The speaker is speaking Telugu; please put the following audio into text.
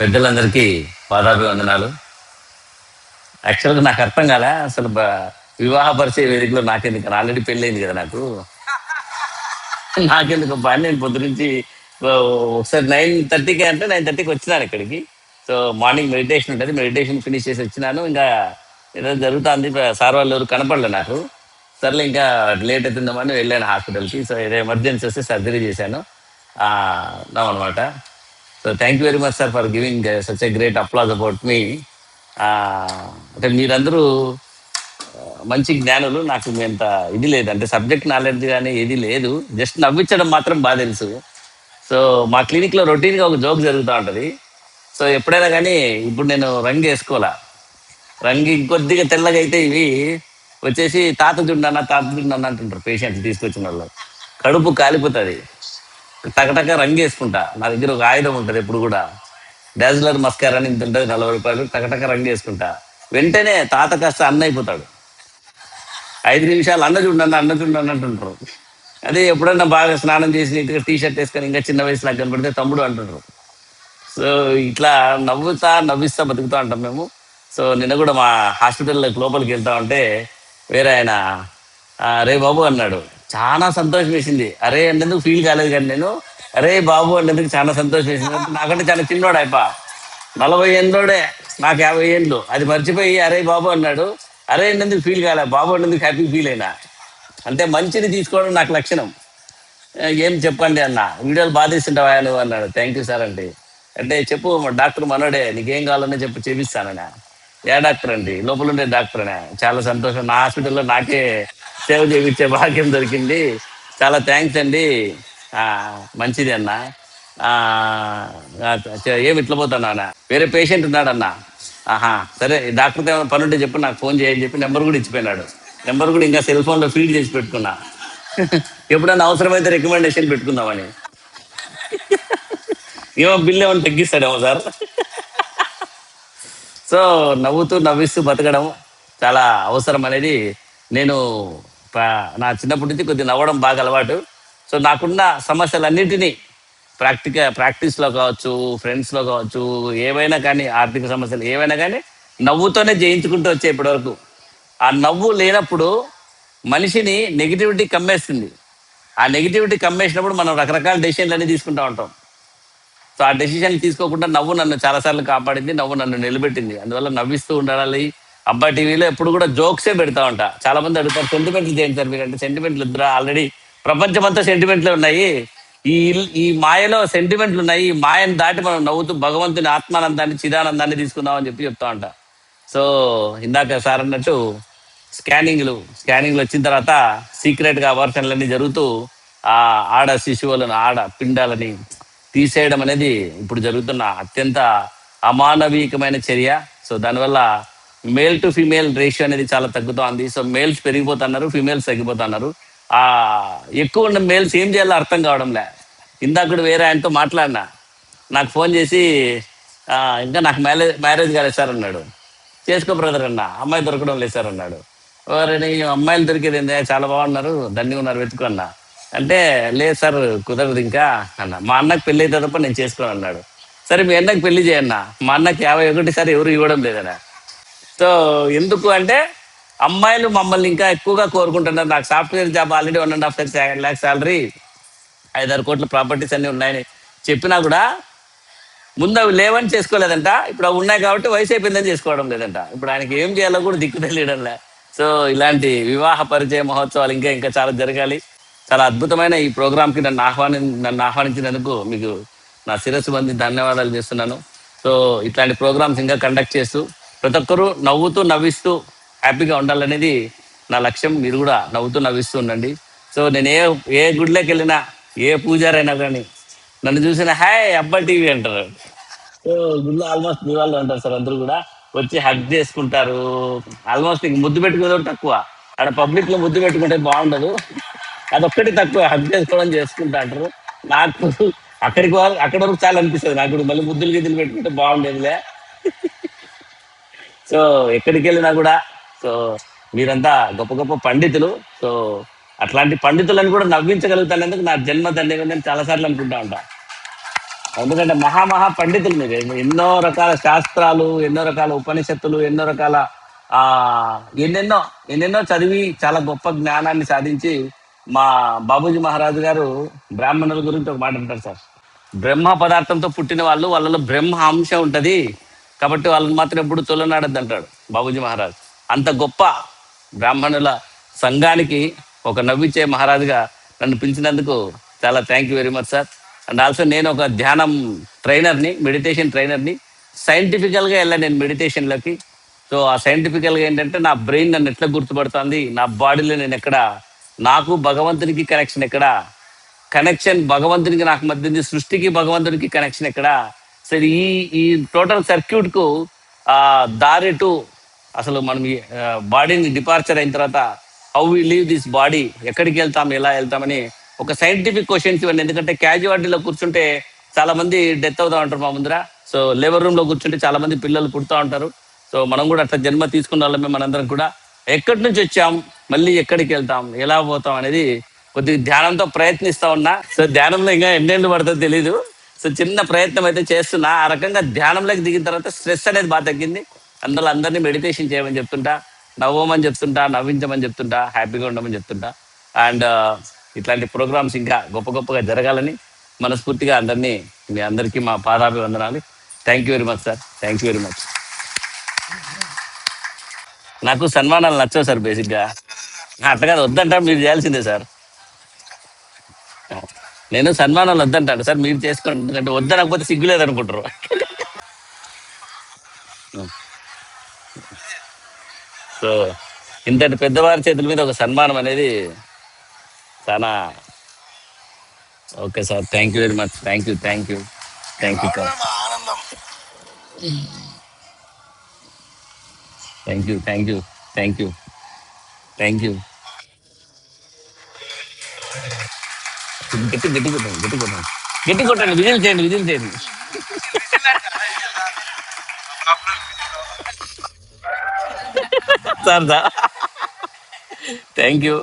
పెద్దలందరికీ పాదాభివందనాలు. యాక్చువల్గా నాకు అర్థం కాలే అసలు వివాహ పరిచయ వేదికలో నాకెందుకు ఆల్రెడీ పెళ్ళైంది కదా నాకు. నాకెందుకు పని నేను పొద్దు నుంచి ఒకసారి నైన్ థర్టీకి అంటే నైన్ థర్టీకి వచ్చినాను ఇక్కడికి. సో మార్నింగ్ మెడిటేషన్ ఉంటుంది మెడిటేషన్ ఫినిష్ చేసి వచ్చినాను. ఇంకా ఏదో జరుగుతుంది సార్ వాళ్ళు ఎవరు కనపడలే నాకు. సర్లే ఇంకా లేట్ అవుతుందామని వెళ్ళాను హాస్పిటల్కి. సో ఏదో ఎమర్జెన్సీ వస్తే సర్జరీ చేశాను. అనమాట so thank you very much sir for giving such a great applause about me అంటే మీరందరూ uh, మంచి జ్ఞానులు నాకు మీ అంత ఇది లేదు. అంటే సబ్జెక్ట్ నాలెడ్జ్ కానీ ఏది లేదు. జస్ట్ నవ్వించడం మాత్రం బాగా తెలుసు. సో మా క్లినిక్లో రొటీన్గా ఒక జోక్ జరుగుతూ ఉంటుంది. సో ఎప్పుడైనా కానీ ఇప్పుడు నేను రంగు వేసుకోవాలా? రంగు ఇంకొద్దిగా తెల్లగా అయితే ఇవి వచ్చేసి తాత జుండన్న తాత జుండన్న అంటుంటారు పేషెంట్స్ తీసుకొచ్చిన వాళ్ళు. కడుపు కాలిపోతుంది. టకటక రంగేసుకుంటా నా దగ్గర ఒక ఆయుధం ఉంటుంది ఎప్పుడు కూడా. డాజిలర్ మస్కార్ అని ఇంత ఉంటుంది నలభై రూపాయలు. టకటక రంగు వేసుకుంటా వెంటనే తాత కాస్త అన్న అయిపోతాడు. ఐదు నిమిషాలు అన్న చూడండి అన్న చూడండి అంటుంటారు అదే ఎప్పుడన్నా బాగా స్నానం చేసి నీట్గా టీ షర్ట్ వేసుకొని ఇంకా చిన్న వయసు నాకు కనబడితే తమ్ముడు అంటుంటారు సో ఇట్లా నవ్వుతా నవ్విస్తా బతుకుతా ఉంటాం మేము. సో నిన్న కూడా మా హాస్పిటల్లో లోపలికి వెళ్తా ఉంటే వేరే ఆయన రే బాబు అన్నాడు. చాలా సంతోషం వేసింది. అరే అన్నందుకు ఫీల్ కాలేదు కానీ నేను. అరే బాబు అన్నందుకు చాలా సంతోషం వేసింది. నాకంటే చాలా చిన్నోడు అయిపా నలభై ఏళ్ళోడే నాకు యాభై ఏళ్ళు. అది మర్చిపోయి అరే బాబు అన్నాడు. అరే అన్నందుకు ఫీల్ కాలే బాబు అంటేందుకు హ్యాపీ ఫీల్ అయినా. అంటే మంచిని తీసుకోవడం నాకు లక్షణం. ఏం చెప్పండి అన్న. వీడియోలు బాధేస్తుంటావా నువ్వు అన్నాడు. థ్యాంక్ యూ సార్ అండి. అంటే చెప్పు డాక్టర్ మనోడే నీకేం కావాలన్నా చెప్పు చేపిస్తానన్నా. ఏ డాక్టర్ అండి? లోపల ఉండే డాక్టర్ అనే చాలా సంతోషం. నా హాస్పిటల్లో నాకే సేవ చేయించే భాగ్యం దొరికింది. చాలా థ్యాంక్స్ అండి. మంచిది అన్న. ఏమి ఇట్లా పోతాను అన్న వేరే పేషెంట్ ఉన్నాడన్న. ఆహా సరే డాక్టర్తో ఏమైనా పని ఉంటే చెప్పు నాకు ఫోన్ చేయని చెప్పి నెంబర్ కూడా ఇచ్చిపోయినాడు. నెంబర్ కూడా ఇంకా సెల్ ఫోన్లో ఫీడ్ చేసి పెట్టుకున్నా. ఎప్పుడైనా అవసరమైతే రికమెండేషన్ పెట్టుకుందామని. ఏమో బిల్ ఏమైనా తగ్గిస్తాడేమో సార్. సో నవ్వుతూ నవ్విస్తూ బతకడం చాలా అవసరం అనేది నేను నా చిన్నప్పటి నుంచి కొద్దిగా నవ్వడం బాగా అలవాటు. సో నాకున్న సమస్యలన్నిటినీ ప్రాక్టిక ప్రాక్టీస్లో కావచ్చు ఫ్రెండ్స్లో కావచ్చు ఏవైనా కానీ ఆర్థిక సమస్యలు ఏవైనా కానీ నవ్వుతోనే జయించుకుంటూ వచ్చే ఇప్పటివరకు. ఆ నవ్వు లేనప్పుడు మనిషిని నెగిటివిటీ కమ్మేస్తుంది. ఆ నెగిటివిటీ కమ్మేసినప్పుడు మనం రకరకాల డెసిషన్లు అన్నీ తీసుకుంటూ ఉంటాం. సో ఆ డెసిషన్ తీసుకోకుండా నవ్వు నన్ను చాలాసార్లు కాపాడింది నవ్వు నన్ను నిలబెట్టింది. అందువల్ల నవ్విస్తూ ఉండాలి. అబ్బా టీవీలో ఎప్పుడు కూడా జోక్సే పెడతా ఉంటా. చాలా మంది అడుగుతారు సెంటిమెంట్లు చేయండి సార్ మీరు? అంటే సెంటిమెంట్లు ఇద్దరు ఆల్రెడీ ప్రపంచమంతా సెంటిమెంట్లే ఉన్నాయి. ఈ ఈ మాయలో సెంటిమెంట్లు ఉన్నాయి. ఈ మాయను దాటి మనం నవ్వుతూ భగవంతుని ఆత్మానందాన్ని చిదానందాన్ని తీసుకుందామని చెప్పి చెప్తా ఉంటా. సో ఇందాక సార్ అన్నట్టు స్కానింగ్లు స్కానింగ్లు వచ్చిన తర్వాత సీక్రెట్గా అవర్షన్లన్నీ జరుగుతూ ఆ ఆడ శిశువులను ఆడ పిండాలని తీసేయడం అనేది ఇప్పుడు జరుగుతున్న అత్యంత అమానవీకమైన చర్య. సో దానివల్ల మేల్ టు ఫీమేల్ రేషియో అనేది చాలా తగ్గుతోంది సో మేల్స్ పెరిగిపోతున్నారు ఫీమేల్స్ తగ్గిపోతున్నారు. ఆ ఎక్కువ ఉన్న మేల్స్ ఏం చేయాలో అర్థం కావడంలే. ఇందాక కూడా వేరే ఆయనతో మాట్లాడినా. నాకు ఫోన్ చేసి ఇంకా నాకు మ్యారేజ్ మ్యారేజ్ కాలేదు సార్ అన్నాడు. చేసుకో బ్రదర్ అన్న అమ్మాయి దొరకడం లేదు సార్ అన్నాడు. వారిని అమ్మాయిలు దొరికేది చాలా బాగున్నారు దండి ఉన్నారు వెతుకు అన్న. అంటే లేదు సార్ కుదరదు ఇంకా అన్న. మా అన్నకు పెళ్ళి అయితే తప్ప నేను చేసుకోను అన్నాడు. సరే మీ అన్నకు పెళ్ళి చేయన్న. మా అన్నకి యాభై ఒకటి సార్ ఎవరు ఇవ్వడం లేదన్నా. సో ఎందుకు అంటే అమ్మాయిలు మమ్మల్ని ఇంకా ఎక్కువగా కోరుకుంటున్నారు. నాకు software job already one and half lakh salary ఐదారు కోట్ల ప్రాపర్టీస్ అన్నీ ఉన్నాయని చెప్పినా కూడా ముందు అవి లేవని చేసుకోలేదంట. ఇప్పుడు అవి ఉన్నాయి కాబట్టి వయసు అయిపోయిందని చేసుకోవడం లేదంట. ఇప్పుడు ఆయనకి ఏం చేయాలో కూడా దిక్కు తెలియడంలే. సో ఇలాంటి వివాహ పరిచయ మహోత్సవాలు ఇంకా ఇంకా చాలా జరగాలి. చాలా అద్భుతమైన ఈ ప్రోగ్రామ్కి నన్ను ఆహ్వాని నన్ను ఆహ్వానించినందుకు మీకు నా శిరస్సు మంది ధన్యవాదాలు చేస్తున్నాను. సో ఇట్లాంటి ప్రోగ్రామ్స్ ఇంకా కండక్ట్ చేస్తూ ప్రతి ఒక్కరూ నవ్వుతూ నవ్విస్తూ హ్యాపీగా ఉండాలనేది నా లక్ష్యం. మీరు కూడా నవ్వుతూ నవ్విస్తూ ఉండండి. సో నేను ఏ ఏ గుడిలోకి వెళ్ళినా ఏ పూజారైనా కానీ నన్ను చూసిన హాయ్ అబ్బా టీవీ అంటారు. సో గుడిలో ఆల్మోస్ట్ మీ వాళ్ళు అంటారు సార్ అందరూ కూడా. వచ్చి హగ్ చేసుకుంటారు. ఆల్మోస్ట్ ఇంక ముద్దు పెట్టుకునేది తక్కువ. అక్కడ పబ్లిక్లో ముద్దు పెట్టుకుంటే బాగుండదు. అదొక్కటి తక్కువ హగ్ చేసుకోవడం చేసుకుంటా అంటారు. నాకు అక్కడికి అక్కడ వరకు చాలా అనిపిస్తుంది నాకు మళ్ళీ ముద్దులు గిద్దులు పెట్టుకుంటే బాగుండేదిలే. సో ఎక్కడికి వెళ్ళినా కూడా సో మీరంతా గొప్ప గొప్ప పండితులు. సో అట్లాంటి పండితులను కూడా నవ్వించగలుగుతానందుకు నా జన్మ ధన్యమైందని చాలాసార్లు అనుకుంటా ఉంటా. ఎందుకంటే మహామహా పండితులు మీరు. ఎన్నో రకాల శాస్త్రాలు ఎన్నో రకాల ఉపనిషత్తులు ఎన్నో రకాల ఆ ఎన్నెన్నో ఎన్నెన్నో చదివి చాలా గొప్ప జ్ఞానాన్ని సాధించి మా బాబూజీ మహారాజు గారు బ్రాహ్మణుల గురించి ఒక మాట అంటారు సార్. బ్రహ్మ పదార్థంతో పుట్టిన వాళ్ళు వాళ్ళలో బ్రహ్మ అంశం ఉంటుంది. కాబట్టి వాళ్ళని మాత్రం ఎప్పుడు తొలనాడద్దు అంటాడు బాబూజీ మహారాజ్. అంత గొప్ప బ్రాహ్మణుల సంఘానికి ఒక నవ్విచ్చే మహారాజుగా నన్ను పిలిచినందుకు చాలా thank you very much sir and also నేను ఒక ధ్యానం ట్రైనర్ని మెడిటేషన్ ట్రైనర్ని. సైంటిఫికల్గా వెళ్ళాను నేను మెడిటేషన్లోకి సో ఆ సైంటిఫికల్గా ఏంటంటే నా బ్రెయిన్ నన్ను ఎట్లా గుర్తుపడుతుంది? నా బాడీలో నేను ఎక్కడ? నాకు భగవంతునికి కనెక్షన్ ఎక్కడ? కనెక్షన్ భగవంతునికి నాకు మధ్య ఉంది. సృష్టికి భగవంతునికి కనెక్షన్ ఎక్కడ? సరే ఈ ఈ టోటల్ సర్క్యూట్కు ఆ దారి టు అసలు మనం బాడీని డిపార్చర్ అయిన తర్వాత how we leave this body ఎక్కడికి వెళ్తాం? ఎలా వెళ్తామని ఒక సైంటిఫిక్ క్వశ్చన్స్ ఇవ్వండి. ఎందుకంటే క్యాజువాలిటీలో కూర్చుంటే చాలా మంది డెత్ అవుతా ఉంటారు మా ముందర. సో లేబర్ రూమ్లో కూర్చుంటే చాలా మంది పిల్లలు పుడతా ఉంటారు. సో మనం కూడా అట్లా జన్మ తీసుకున్న వాళ్ళమే మనందరం కూడా. ఎక్కడి నుంచి వచ్చాం? మళ్ళీ ఎక్కడికి వెళ్తాం? ఎలా పోతాం? అనేది కొద్దిగా ధ్యానంతో ప్రయత్నిస్తా ఉన్నా. సో ధ్యానంలో ఇంకా ఎన్నేళ్ళు పడుతుందో తెలీదు. సో చిన్న ప్రయత్నం అయితే చేస్తున్నా. ఆ రకంగా ధ్యానంలోకి దిగిన తర్వాత స్ట్రెస్ అనేది బాగా తగ్గింది. అందులో అందరినీ మెడిటేషన్ చేయమని చెప్తుంటా. నవ్వమని చెప్తుంటా నవ్వించమని చెప్తుంటా హ్యాపీగా ఉండమని చెప్తుంటా. అండ్ ఇట్లాంటి ప్రోగ్రామ్స్ ఇంకా గొప్ప గొప్పగా జరగాలని మనస్ఫూర్తిగా అందరినీ మీ అందరికీ మా పాదాభివందనాలు. Thank you very much sir thank you very much నాకు సన్మానాలు నచ్చవు సార్ బేసిక్గా అట్లా కాదు వద్దంటారు మీరు చేయాల్సిందే సార్ నేను సన్మానాలు వద్దంటాను. సార్ మీరు చేసుకోండి. ఎందుకంటే వద్దనకపోతే సిగ్గు లేదనుకుంటారు సో ఇంతటి పెద్దవారి చేతుల మీద ఒక సన్మానం అనేది చాలా okay sir. Thank you very much thank you thank you thank you thank you thank you thank you thank you గట్టి గట్టి కొట్టండి గట్టి కొట్టండి గట్టి కొట్టండి విజిల్ చేయండి విజిల్ చేయండి సార్ సార్ థ్యాంక్ యూ